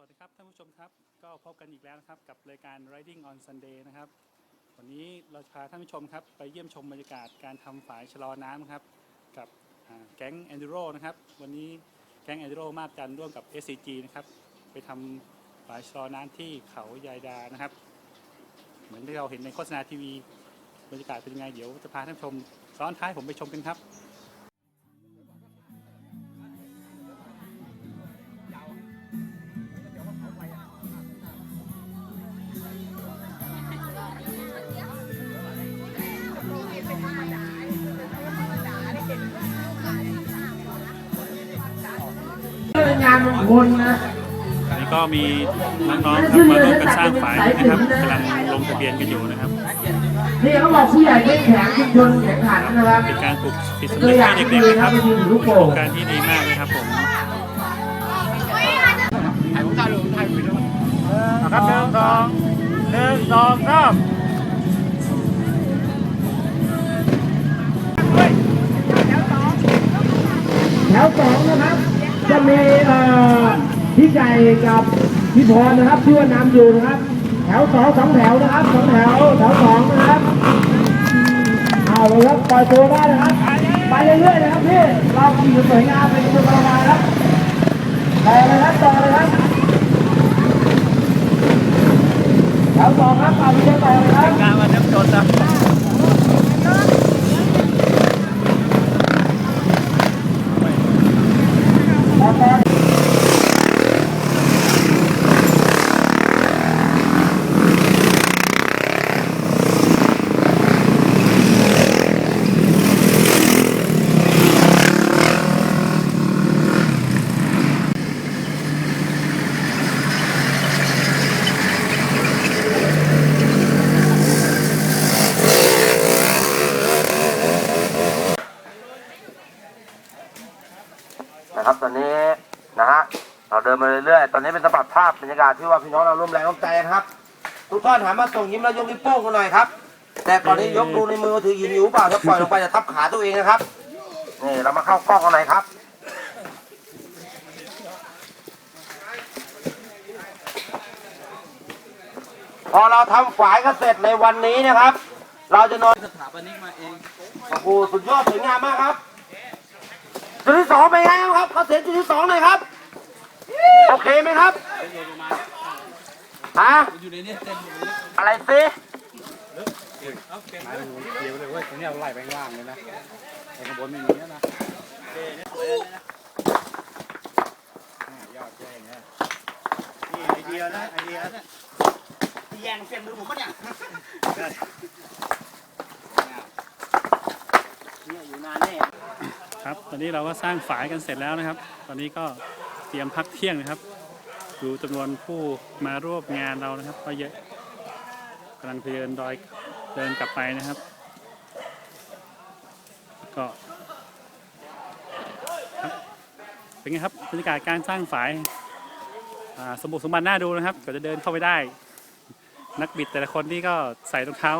สวัสดีครับท่านผู้ชมครับก็พบกันอีกแล้วนะครับกับรายการ Riding on Sunday นะครับวันนี้เราจะพาท่านผู้ชมครับไปเยี่ยมชมบรรยากาศการทำฝายชะลอน้ำครับกับแก๊ง Enduro นะครับวันนี้แก๊ง Enduro มาดกันร่วมกับ SCG นะครับไปทำฝายชะลอน้ำที่เขายายดานะครับ เหมือนที่เราเห็นในโฆษณาทีวีบรรยากาศเป็นยังไงเดี๋ยวจะพาท่านผู้ชมซ้อนท้ายผมไปชมกันครับานมงคลนะอันนี้ก็มีน้องๆครับมาร่วมกันสร้างฝายนะครับกำลังลงทะเบียนกันอยู่นะครับ นี่เขาบอกผู้ใหญ่เข้มแข็งชุมชนแข็งขันนะครับเป็นการปลูกจิตสำนึกให้เด็กๆนะครับเป็นโครงการที่ดีมากเลยครับผมครับหนึ่งสองหนึ่งสองสามแถวสองนะครับ จะมีเอ่อพี่ไก่กับพี่พรนะครับชื่อว่านำอยู่นะครับ แถวสองสองแถวนะครับสองแถวแถวสองนะครับเอาเลยครับปล่อยตัวได้นะครับไปเรื่อยๆนะครับพี่เราขี่สวยงามไป็นตัวประมาณครับไปเลยครับต่อเลยครับแถวสองครับเอาพี่จะต่อเลยครับ งานวันน้ำจนนะ นะครับ ตอนนี้นะฮะเราเดินมาเรื่อยๆ ตอนนี้เป็นสะบัดภาพบรรยากาศที่ว่าพี่น้องเราร่วมแรงร่วมใจนะครับ ทุกท่านหันมาส่งยิ้มแล้วยกนิ้วโป้งกันหน่อยครับ แต่ตอนนี้ยกดูในมือถือหินอยู่เปล่าถ้าปล่อยลงไปจะทับขาตัวเองนะครับนี่เรามาเข้ากล้องกันหน่อยครับพอเราทำฝายกันเสร็จในวันนี้นะครับ เราจะนอนสถาปนิกมาเองโอ้โหสุดยอดสวยงามมากครับ จุดที่สองเป็นไงครับเขาเสียงจุดที่สองหน่อยครับ โอเคไหมครับฮะอยู่ในนี้เต็มหมดเลยอะไรสิเดี๋ยวเลยเว้ยตรงนี้เราไล่ไปข้างล่างเลยนะไอ้ข้างบนไม่มีนะไอเดียนะไอเดียนะแย่งเส้นมือผมปะเนี่ยเนี่ยอยู่นานแน่ ครับ ต อนนี้เราก็สร้างฝายกันเสร็จแล้วนะครับ ตอนนี้ก็เตรียมพักเที่ยงนะครับ ดูจำนวนผู้มาร่วมงานเรานะครับ ก็เยอะกำลังเดินดอยเดินกลับไปนะครับ ก็เป็นไงครับบรรยากาศการสร้างฝายสมบุกสมบันน่าดูนะครับก็จะเดินเข้าไปได้ นักบิดแต่ละคนนี่ก็ใส่รองเท้า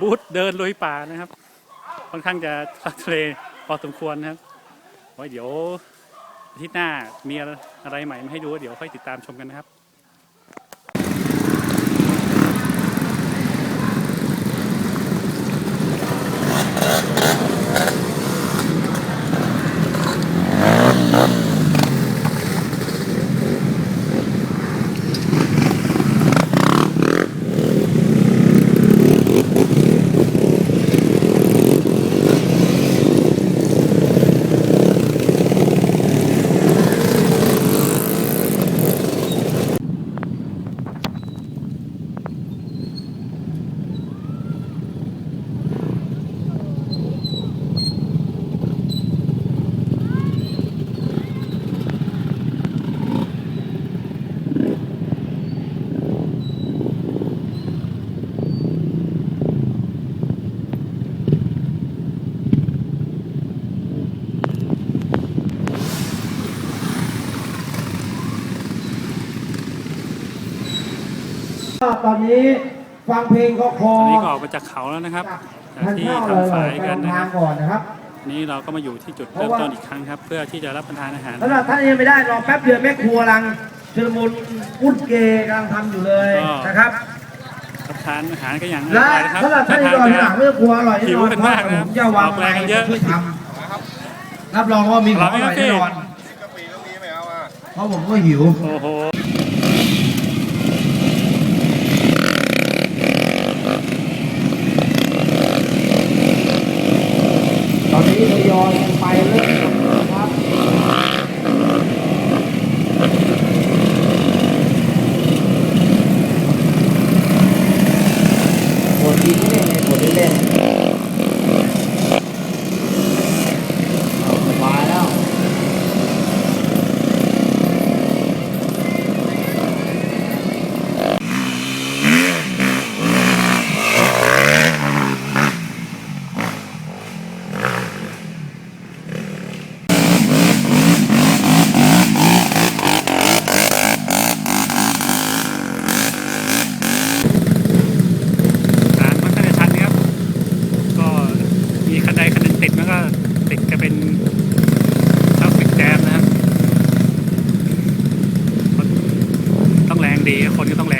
บูทเดินลุยป่านะครับ ค่อนข้างจะทักทะเลพอสมควรนะครับ ไว้เดี๋ยวอาทิตย์หน้ามีอะไรใหม่มาให้ดูเดี๋ยวค่อยติดตามชมกันนะครับ ตอนนี้ฟังเพลงก็คอตอนนี้ก็ออกมาจากเขาแล้วนะครับจากทานที่ข้าวเลยทำฝายไปกันทำนะคทารังบก่อนนะครับนี่เราก็มาอยู่ที่จุดเริ่มต้นอีกครั้งครับ เพื่อที่จะรับประทานอาหารสำหรับท่านยังไม่ได้รอแป๊บเดียวแม่ครัวรังชุลมุนอุ้นเกกำลังทำอยู่เลยนะครับรับทานอาหารกันอย่างและอร่อยนะครับสำหรับท่านที่รอที่หลังไม่ต้องกลัวอร่อยแน่หินวอนกันเพราะมากนะผมจะวางออกแรงกันเยอะช่วยทำรับรองว่ามีของอร่อยแน่นอนเพราะผมก็หิวโอ้โห อยไปเรื่อยครับปวดดีไม่เล่นปวดเล่น งดีคนก็ต้องแรง